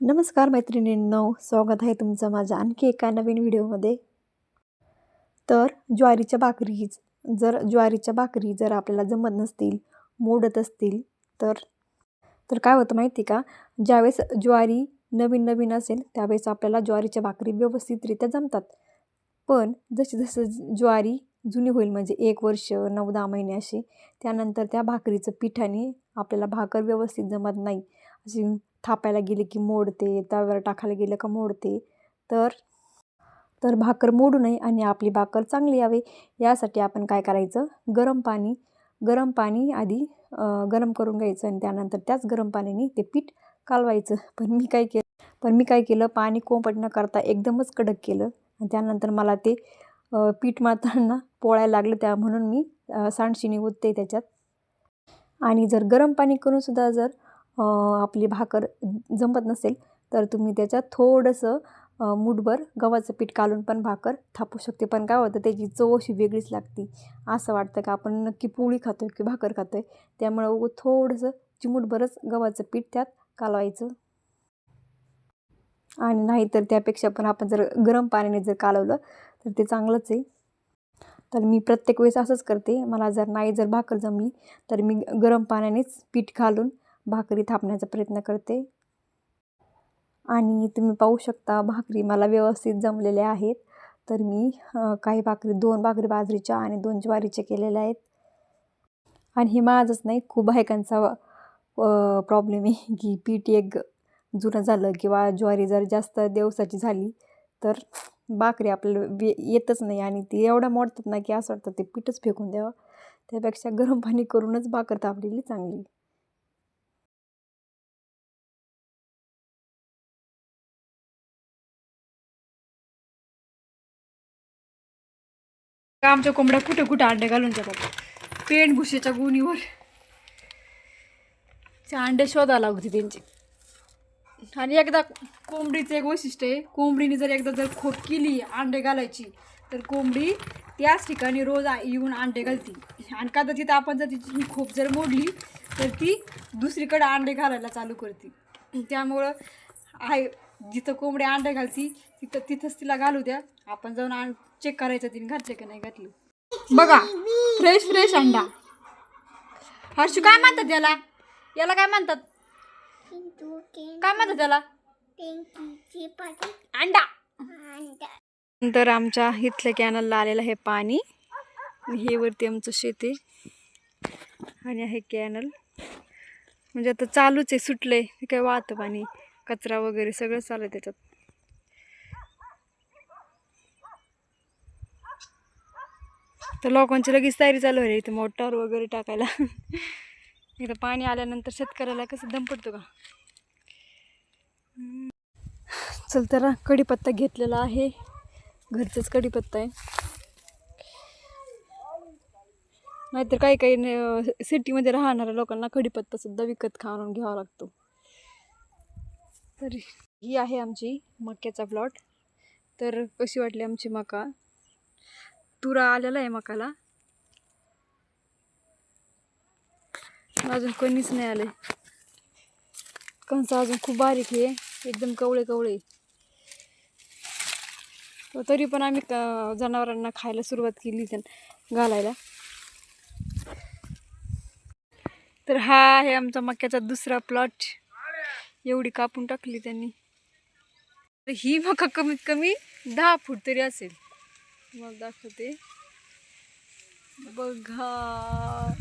नमस्कार मैत्रिणींनो स्वागत आहे तुमचं माझ्या आणखी एका नवीन व्हिडिओमध्ये. तर ज्वारीच्या भाकरीच जर ज्वारीच्या भाकरी जर आपल्याला जमत नसतील मोडत असतील तर तर काय होतं माहिती का? ज्यावेळेस ज्वारी नवीन नवीन असेल त्यावेळेस आपल्याला ज्वारीच्या भाकरी व्यवस्थितरित्या जमतात. पण जशी जसं ज्वारी जुनी होईल म्हणजे एक वर्ष नऊ दहा महिने अशी त्यानंतर त्या भाकरीचं पिठाने आपल्याला भाकर व्यवस्थित जमत नाही. अशी थापायला गेले की मोडते तव्यावर टाकायला गेलं का मोडते. तर तर भाकर मोडू नये आणि आपली भाकर चांगली यावी. यासाठी आपण काय करायचं? गरम पाणी गरम पाणी आधी गरम करून घ्यायचं आणि त्यानंतर त्याच गरम पाण्याने ते पीठ कालवायचं. पण मी काय केलं पण मी काय केलं? पाणी कोंपट न करता एकदमच कडक केलं. आणि त्यानंतर मला ते पीठ मारताना पोळायला लागलं त्या म्हणून मी सांडशिनी ओतते त्याच्यात. आणि जर गरम पाणी करूनसुद्धा जर आपली भाकर जमत नसेल तर तुम्ही त्याच्यात थोडंसं मूठभर गव्हाचं पीठ काढून पण भाकर थापू शकते. पण काय होतं त्याची चव अशी वेगळीच लागते. असं वाटतं का आपण नक्की पोळी खातो आहे की भाकर खातो आहे त्यामुळं थोडंसं चिमूटभरच गव्हाचं पीठ त्यात कालवायचं. आणि नाहीतर त्यापेक्षा पण आपण जर गरम पाण्याने जर कालवलं तर ते चांगलंच आहे. तर मी प्रत्येक वेळेस असंच करते. मला जर नाही जर भाकर जमली तर मी गरम पाण्यानेच पीठ घालून भाकरी थापण्याचा प्रयत्न करते. आणि तुम्ही पाहू शकता भाकरी मला व्यवस्थित जमलेल्या आहेत. तर मी काही भाकरी दोन भाकरी बाजरीच्या आणि दोन ज्वारीच्या केलेल्या आहेत. आणि हे माझंच नाही खूप बायकांचा प्रॉब्लेम आहे की पीठ एक जुनं झालं किंवा ज्वारी जर जास्त दिवसाची झाली तर भाकरी आपल्याला येतच नाही आणि ती एवढ्या मोडतात ना की असं वाटतं ते पीठच फेकून द्यावं. त्यापेक्षा गरम पाणी करूनच भाकर तापलेली चांगली. का आमच्या कोंबड्या कुठे कुठे अंडे घालून जातात. पेंट भुशीच्या गुणीवर. ते अंडे शोधायला होती त्यांचे. आणि एकदा कोंबडीचं एक वैशिष्ट्य आहे कोंबडीने जर एकदा जर खोप केली अंडे घालायची तर कोंबडी त्याच ठिकाणी रोज येऊन अंडे घालते. आणि कदाचित आपण जर तिची खोप जर मोडली तर ती दुसरीकडे अंडे घालायला चालू करते. त्यामुळं आहे जिथं कोंबडी अंडे घालती तिथं तिथंच तिला घालू द्या. आपण जाऊन आण चेक करायचं तिने घातले का नाही घातलं. बघा फ्रेश फ्रेश अंडा. हर्षू काय म्हणतात याला? याला काय म्हणतात? काय म्हणतात त्याला अंडा. नंतर आमच्या इथल्या कॅनलला आलेलं आहे पाणी. हे वरती आमचं शेत आहे. आणि आहे कॅनल म्हणजे आता चालूच आहे सुटलंय. हे काय वाहतं पाणी. कचरा वगैरे सगळं चालू आहे त्याच्यात. तर लोकांची लगेच तयारी चालू आहे इथे मोटार वगैरे टाकायला. इथं पाणी आल्यानंतर शेतकऱ्याला कसं दम पडतो का? चल तर कढीपत्ता घेतलेला आहे. घरचाच कढीपत्ता आहे. नाहीतर काही काही सिटीमध्ये राहणाऱ्या लोकांना कढीपत्ता सुद्धा विकत खाऊन घ्यावा लागतो. तर ही आहे आमची मक्याचा प्लॉट तर कशी वाटली आमची मका? तुरा आलेला आहे मकाला. अजून कोणीच नाही आले कंस अजून खूप बारीक आहे. एकदम कवळे कवळे तरी पण आम्ही जनावरांना खायला सुरुवात केली त्यां घालायला. तर हा आहे आमचा मक्याचा दुसरा प्लॉट एवढी कापून टाकली त्यांनी. तर ही मका कमीत कमी दहा फूट तरी असेल. मग दाखवते. बघा.